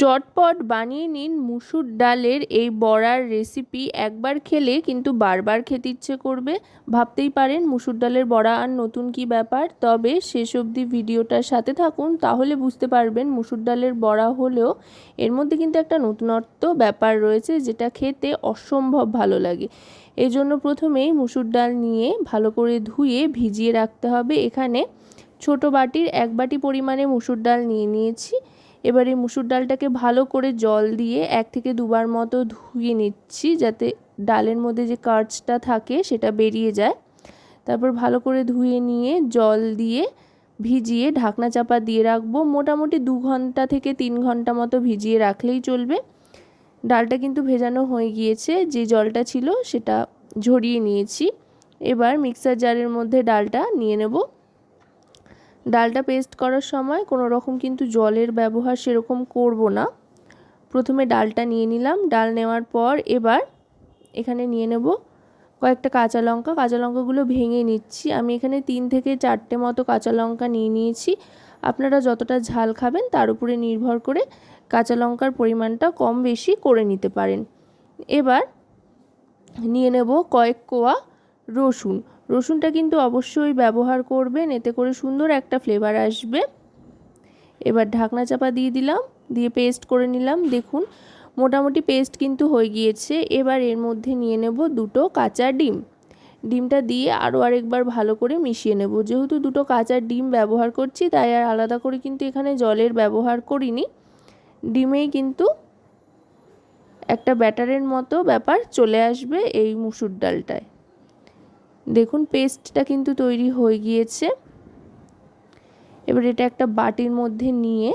চটপট বানিয়ে নিন মুসুর ডালের এই বড়ার রেসিপি একবার খেলে কিন্তু বারবার খেতে ইচ্ছে করবে। ভাবতেই পারেন মুসুর ডালের বড়া আর নতুন কি ব্যাপার। তবে শেষ অবধি ভিডিওটার সাথে থাকুন, তাহলে বুঝতে পারবেন মুসুর ডালের বড়া হলেও এর মধ্যে কিন্তু একটা নতুনত্ব ব্যাপার রয়েছে, যেটা খেতে অসম্ভব ভালো লাগে। এই জন্য প্রথমেই মুসুর ডাল নিয়ে ভালো করে ধুয়ে ভিজিয়ে রাখতে হবে। এখানে ছোট বাটির এক বাটি পরিমাণে মুসুর ডাল নিয়ে নিয়েছি। এবার মুসুর ডালটাকে ভালো করে জল দিয়ে এক থেকে দুবার মতো ধুয়ে নিচ্ছি যাতে ডালের মধ্যে যে কার্চটা থাকে সেটা বেরিয়ে যায়। তারপর ভালো করে ধুয়ে নিয়ে জল দিয়ে ভিজিয়ে ঢাকনা চাপা দিয়ে রাখব। মোটামুটি দু ঘণ্টা থেকে তিন ঘণ্টা মতো ভিজিয়ে রাখলেই চলবে। ডালটা কিন্তু ভেজানো হয়ে গিয়েছে। যে জলটা ছিল সেটা ঝরিয়ে নিয়েছি। এবার মিক্সার জারের মধ্যে ডালটা নিয়ে নেব। ডালটা পেস্ট করার সময় কোনো রকম কিন্তু জলের ব্যবহার সেরকম করব না। প্রথমে ডালটা নিয়ে নিলাম। ডাল নেওয়ার পর এবার এখানে নিয়ে নেব কয়েকটা কাঁচা লঙ্কা। কাঁচা লঙ্কাগুলো ভেঙে নিচ্ছি। আমি এখানে তিন থেকে চারটে মতো কাঁচা লঙ্কা নিয়ে নিয়েছি। আপনারা যতটা ঝাল খাবেন তার উপরে নির্ভর করে কাঁচা লঙ্কার পরিমাণটা কম বেশি করে নিতে পারেন। এবার নিয়ে নেব কয়েক কোয়া রসুন। রসুনটা কিন্তু অবশ্যই ব্যবহার করবেন, এতে করে সুন্দর একটা ফ্লেভার আসবে। এবার ঢাকনা চাপা দিয়ে দিলাম, দিয়ে পেস্ট করে নিলাম। দেখুন, মোটামুটি পেস্ট কিন্তু হয়ে গিয়েছে। এবার এর মধ্যে নিয়ে নেব দুটো কাঁচা ডিম। ডিমটা দিয়ে আরও আরেকবার ভালো করে মিশিয়ে নেব। যেহেতু দুটো কাঁচা ডিম ব্যবহার করছি, তাই আর আলাদা করে কিন্তু এখানে জলের ব্যবহার করিনি। ডিমেই কিন্তু একটা ব্যাটারের মতো ব্যাপার চলে আসবে এই মুসুর ডালটায়। দেখুন পেস্টটা কিন্তু তৈরি হয়ে গিয়েছে। এবার এটা একটা বাটির মধ্যে নিয়ে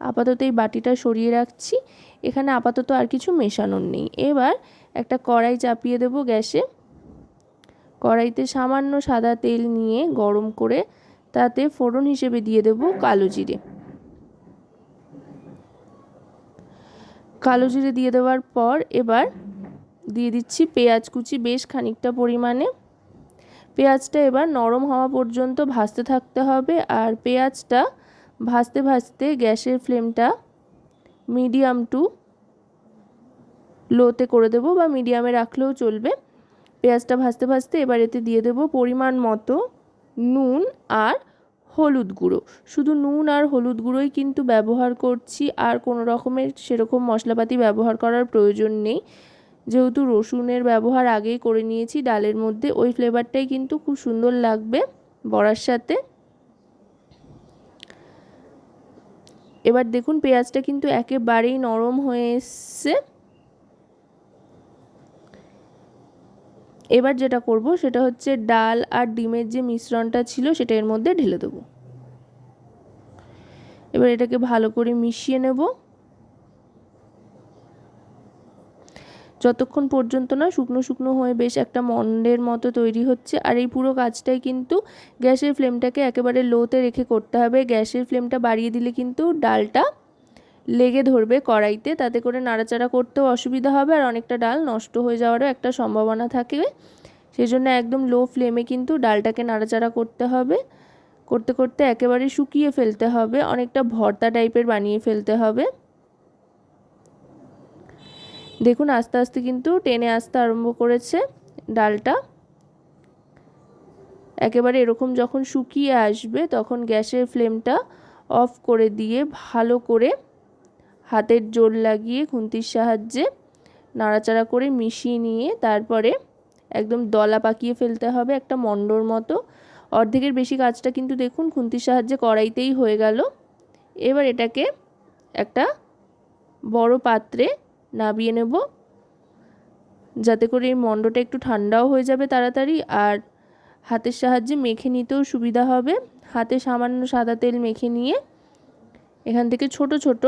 আপাতত এই বাটিটা সরিয়ে রাখছি। এখানে আপাতত আর কিছু মেশানোর নেই। এবার একটা কড়াই চাপিয়ে দেব গ্যাসে। কড়াইতে সামান্য সাদা তেল নিয়ে গরম করে তাতে ফোড়ন হিসেবে দিয়ে দেব কালো জিরে। কালো জিরে দিয়ে দেওয়ার পর এবার দিয়ে দিচ্ছি পেঁয়াজ কুচি বেশ খানিকটা পরিমাণে। পেঁয়াজটা এবার নরম হওয়া পর্যন্ত ভাজতে থাকতে হবে আর পেঁয়াজটা ভাজতে ভাজতে গ্যাসের ফ্লেমটা মিডিয়াম টু লোতে করে দেবো বা মিডিয়ামে রাখলেও চলবে। পেঁয়াজটা ভাজতে ভাজতে এবার এতে দিয়ে দেবো পরিমাণ মতো নুন আর হলুদ গুঁড়ো। শুধু নুন আর হলুদ গুঁড়োই কিন্তু ব্যবহার করছি আর কোনো রকমের সেরকম মশলাপাতি ব্যবহার করার প্রয়োজন নেই। যেহেতু রসুনের ব্যবহার আগেই করে নিয়েছি, ডালের মধ্যে ওই ফ্লেভারটাই কিন্তু খুব সুন্দর লাগবে বড়ার সাথে। এবার দেখুন পেঁয়াজটা কিন্তু একেবারেই নরম হয়ে এসছে। এবার যেটা করব সেটা হচ্ছে ডাল আর ডিমের যে মিশ্রণটা ছিল সেটা এর মধ্যে ঢেলে দেবো। এবার এটাকে ভালো করে মিশিয়ে নেব। যতক্ষণ পর্যন্ত না শুকনো শুকনো হয়ে বেশ একটা মন্ডের মতো তৈরি হচ্ছে, আর এই পুরো কাজটাই কিন্তু গ্যাসের ফ্লেমটাকে একেবারে লোতে রেখে করতে হবে। গ্যাসের ফ্লেমটা বাড়িয়ে দিলে কিন্তু ডালটা লেগে ধরবে কড়াইতে, তাতে করে নাড়াচাড়া করতেও অসুবিধা হবে আর অনেকটা ডাল নষ্ট হয়ে যাওয়ারও একটা সম্ভাবনা থাকে। সেই জন্য একদম লো ফ্লেমে কিন্তু ডালটাকে নাড়াচাড়া করতে হবে। করতে করতে একেবারে শুকিয়ে ফেলতে হবে, অনেকটা ভর্তা টাইপের বানিয়ে ফেলতে হবে। দেখুন, আস্তে আস্তে কিন্তু টেনে আসতে আরম্ভ করেছে ডালটা। একেবারে এরকম যখন শুকিয়ে আসবে, তখন গ্যাসের ফ্লেমটা অফ করে দিয়ে ভালো করে হাতের জোর লাগিয়ে খুন্তির সাহায্যে নাড়াচাড়া করে মিশিয়ে নিয়ে তারপরে একদম দলা পাকিয়ে ফেলতে হবে একটা মন্ডর মতো। অর্ধেকের বেশি কাজটা কিন্তু দেখুন, খুন্তির সাহায্যে কড়াইতেই হয়ে গেল। এবার এটাকে একটা বড় পাত্রে নাবিয়ে নেব। যাতে করে এই মণ্ডটা একটু ঠান্ডাও হয়ে যাবে তাড়াতাড়ি, আর হাতের সাহায্যে মেখে নিতেও সুবিধা হবে। হাতে সামান্য সাদা তেল মেখে নিয়ে এখান থেকে ছোট ছোট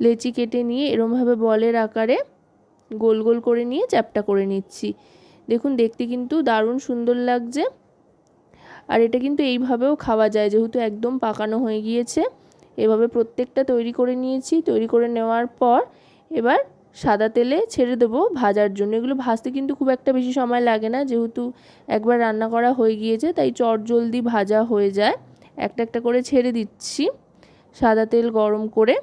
লেচি কেটে নিয়ে এরমভাবে বলের আকারে গোল গোল করে নিয়ে চ্যাপটা করে নিচ্ছি। দেখুন, দেখতে কিন্তু দারুণ সুন্দর লাগছে। আর এটা কিন্তু এইভাবেও খাওয়া যায়, যেহেতু একদম পাকানো হয়ে গিয়েছে। এভাবে প্রত্যেকটা তৈরি করে নিয়েছি। তৈরি করে নেওয়ার পর এবার সাদা তেলে ছেড়ে দেবো ভাজার জন্য। এগুলো ভাজতে কিন্তু খুব একটা বেশি সময় লাগে না, যেহেতু একবার রান্না করা হয়ে গিয়েছে, তাই চট জলদি ভাজা হয়ে যায়। একটা একটা করে ছেড়ে দিচ্ছি সাদা তেল গরম করে।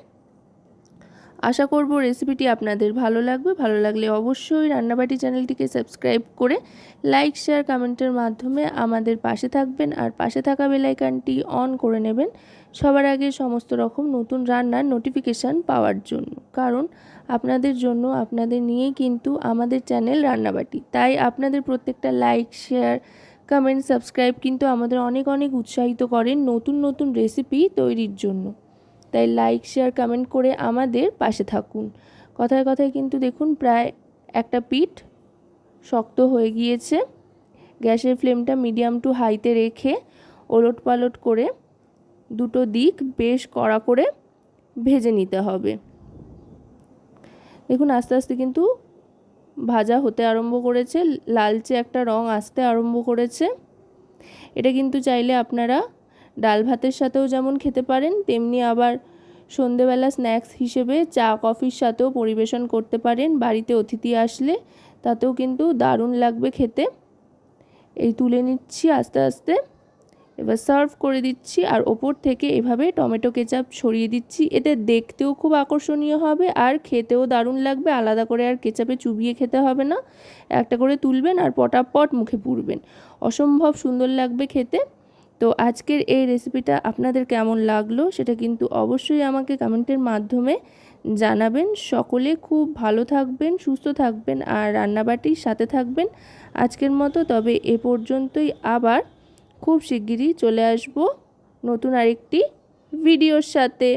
আশা করব রেসিপিটি আপনাদের ভালো লাগবে। ভালো লাগলে অবশ্যই রান্নাবাটি চ্যানেলটিকে সাবস্ক্রাইব করে লাইক শেয়ার কমেন্টের মাধ্যমে আমাদের পাশে থাকবেন আর পাশে থাকা বেলাইকানটি অন করে নেবেন সবার আগে সমস্ত রকম নতুন রান্নার নোটিফিকেশান পাওয়ার জন্য। কারণ আপনাদের জন্য, আপনাদের নিয়েই কিন্তু আমাদের চ্যানেল রান্নাবাটি। তাই আপনাদের প্রত্যেকটা লাইক শেয়ার কমেন্ট সাবস্ক্রাইব কিন্তু আমাদের অনেক অনেক উৎসাহিত করেন নতুন নতুন রেসিপি তৈরির জন্য। তাই লাইক শেয়ার কমেন্ট করে আমাদের পাশে থাকুন। কথায় কথায় কিন্তু দেখুন প্রায় একটা পিঠ শক্ত হয়ে গিয়েছে। গ্যাসের ফ্লেমটা মিডিয়াম টু হাইতে রেখে ওলট পালট করে দুটো দিক বেশ কড়া করে ভেজে নিতে হবে। দেখুন আস্তে আস্তে কিন্তু ভাজা হতে আরম্ভ করেছে, লালচে একটা রং আসতে আরম্ভ করেছে। এটা কিন্তু চাইলে আপনারা ডাল ভাতের সাথেও যেমন খেতে পারেন, তেমনি আবার সন্ধেবেলা স্ন্যাক্স হিসেবে চা, কফির সাথেও পরিবেশন করতে পারেন। বাড়িতে অতিথি আসলে তাতেও কিন্তু দারুণ লাগবে খেতে। এই তুলে নিচ্ছি আস্তে আস্তে। এবার সার্ভ করে দিচ্ছি আর ওপর থেকে এভাবে টমেটো কেচাপ ছড়িয়ে দিচ্ছি। এতে দেখতেও খুব আকর্ষণীয় হবে আর খেতেও দারুণ লাগবে। আলাদা করে আর কেচাপে চুবিয়ে খেতে হবে না। একটা করে তুলবেন আর পটাপট মুখে পুরবেন অসম্ভব সুন্দর লাগবে খেতে। তো আজকের এই রেসিপিটা আপনাদের কেমন লাগল সেটা কিন্তু অবশ্যই আমাকে কমেন্টের মাধ্যমে জানাবেন। সকলে খুব ভালো থাকবেন, সুস্থ থাকবেন আর রান্নাবাটির সাথে থাকবেন। আজকের মতো, তবে এ পর্যন্তই আবার খুব শিগগিরই চলে আসব নতুন আরেকটি ভিডিওর সাথে।